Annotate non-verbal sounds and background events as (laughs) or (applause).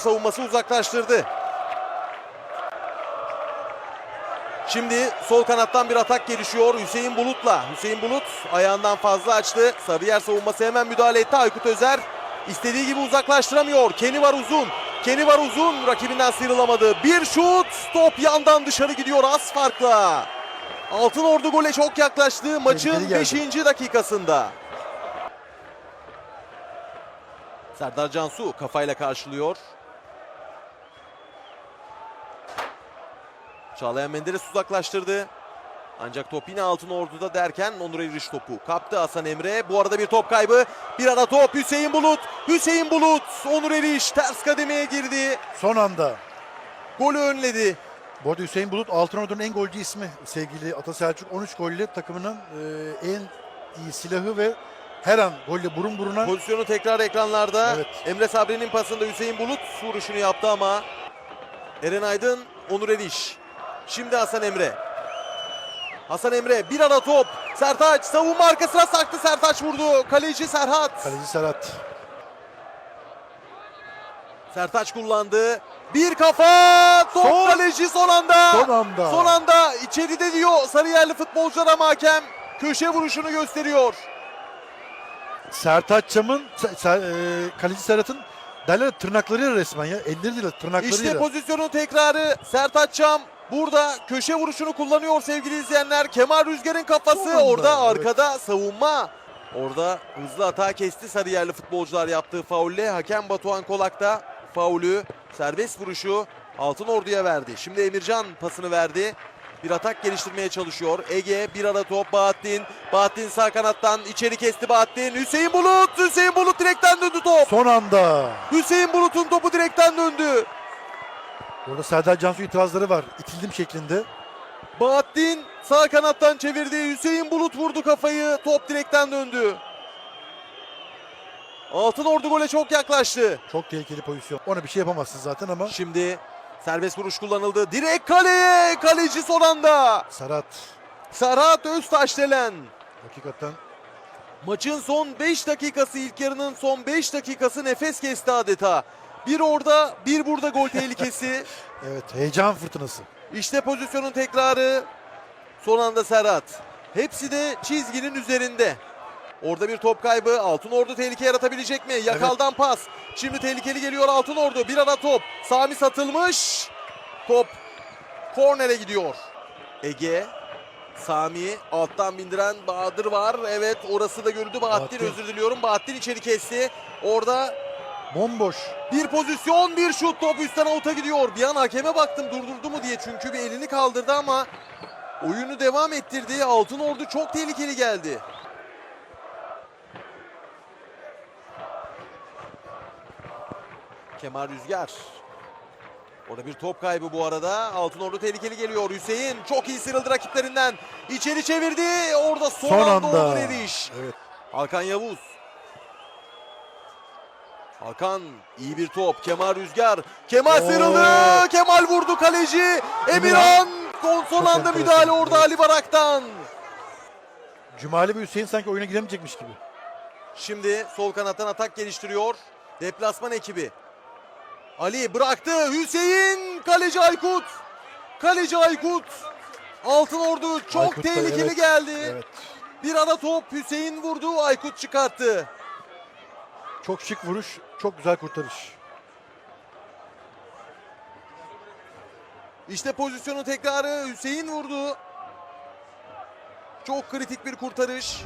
savunması uzaklaştırdı. Şimdi sol kanattan bir atak gelişiyor Hüseyin Bulut'la. Hüseyin Bulut ayağından fazla açtı. Sarıyer savunması hemen müdahale etti. Aykut Özer istediği gibi uzaklaştıramıyor. Keni var uzun. Keni var uzun. Rakibinden sıyrılamadı. Bir şut. Top yandan dışarı gidiyor az farkla. Altın Ordu gole çok yaklaştı maçın Tehlikeli geldi. 5. dakikasında. Serdar Cansu kafayla karşılıyor. Çağlayan Menderes uzaklaştırdı. Ancak top yine Altın Ordu'da derken Onur Eriş topu kaptı Hasan Emre. Bu arada bir top kaybı. Bir ara top Hüseyin Bulut. Hüseyin Bulut. Onur Eriş ters kademeye girdi. Son anda. Golü önledi. Bu arada Hüseyin Bulut Altınordu'nun en golcü ismi sevgili Ata Selçuk. 13 golle takımının e, en iyi silahı ve her an golle burun buruna. Pozisyonu tekrar ekranlarda. Evet. Emre Sabri'nin pasında Hüseyin Bulut vuruşunu yaptı ama Eren Aydın, Onur Eriş. Şimdi Hasan Emre. Hasan Emre bir ara top. Sertaç savunma arkasına saktı. Sertaç vurdu. Kaleci Serhat. Kaleci Serhat. Sertaç kullandı. Bir kafa. Top Son- kaleci son anda. Son anda. Son anda içeride diyor Sarıyerli futbolcular ama hakem köşe vuruşunu gösteriyor. Sertaç Çam'ın, e, kaleci Serhat'ın derler tırnaklarıyla resmen ya. Elleriyle tırnaklarıyla. İşte pozisyonun tekrarı Sertaç Çam burada köşe vuruşunu kullanıyor sevgili izleyenler. Kemal Rüzgar'ın kafası anda, orada evet. arkada savunma. Orada hızlı hata kesti Sarıyerli futbolcular yaptığı faulle. Hakem Batuhan Kolak da faulü serbest vuruşu Altın Ordu'ya verdi. Şimdi Emircan pasını verdi. Bir atak geliştirmeye çalışıyor. Ege bir ara top Bahattin. Bahattin sağ kanattan içeri kesti Bahattin. Hüseyin Bulut. Hüseyin Bulut direkten döndü top. Son anda. Hüseyin Bulut'un topu direkten döndü. Burada Serdar Cansu itirazları var. İtildim şeklinde. Bahattin sağ kanattan çevirdi. Hüseyin Bulut vurdu kafayı. Top direkten döndü. Altın Ordu gole çok yaklaştı. Çok tehlikeli pozisyon. Ona bir şey yapamazsın zaten ama Şimdi serbest vuruş kullanıldı. Direkt kaleye. Kaleci son anda. Serhat Serhat Öztaşdelen. hakikaten Maçın son 5 dakikası ilk yarının son 5 dakikası nefes kesti adeta. Bir orada bir burada gol tehlikesi. (laughs) evet heyecan fırtınası. İşte pozisyonun tekrarı. Son anda Serhat. Hepsi de çizginin üzerinde. Orada bir top kaybı. Altın Ordu tehlike yaratabilecek mi? Yakaldan pas. Şimdi tehlikeli geliyor Altın Ordu. Bir ara top. Sami satılmış. Top kornere gidiyor. Ege. Sami alttan bindiren Bahadır var. Evet orası da görüldü. Bahattin, Bahattin. özür diliyorum. Bahattin içeri kesti. Orada Bomboş. bir pozisyon, bir şut top üstten avuta gidiyor. Bir an hakeme baktım durdurdu mu diye çünkü bir elini kaldırdı ama oyunu devam ettirdi. Altın Ordu çok tehlikeli geldi. Kemal Rüzgar. Orada bir top kaybı bu arada. Altın Ordu tehlikeli geliyor. Hüseyin çok iyi sıyrıldı rakiplerinden. İçeri çevirdi. Orada son, Son anda, anda. Onur Eriş. Evet. Hakan Yavuz. Hakan iyi bir top. Kemal Rüzgar. Kemal Oo. sıyrıldı. Kemal vurdu kaleci. Emirhan. Son, son anda müdahale orada. Ali Barak'tan. Cumali ve Hüseyin sanki oyuna giremeyecekmiş gibi. Şimdi sol kanattan atak geliştiriyor. Deplasman ekibi. Ali bıraktı. Hüseyin. Kaleci Aykut. Kaleci Aykut. Altın Ordu çok Aykut tehlikeli evet. geldi. Evet. Bir ara top Hüseyin vurdu. Aykut çıkarttı. Çok şık vuruş, çok güzel kurtarış. İşte pozisyonun tekrarı Hüseyin vurdu. Çok kritik bir kurtarış.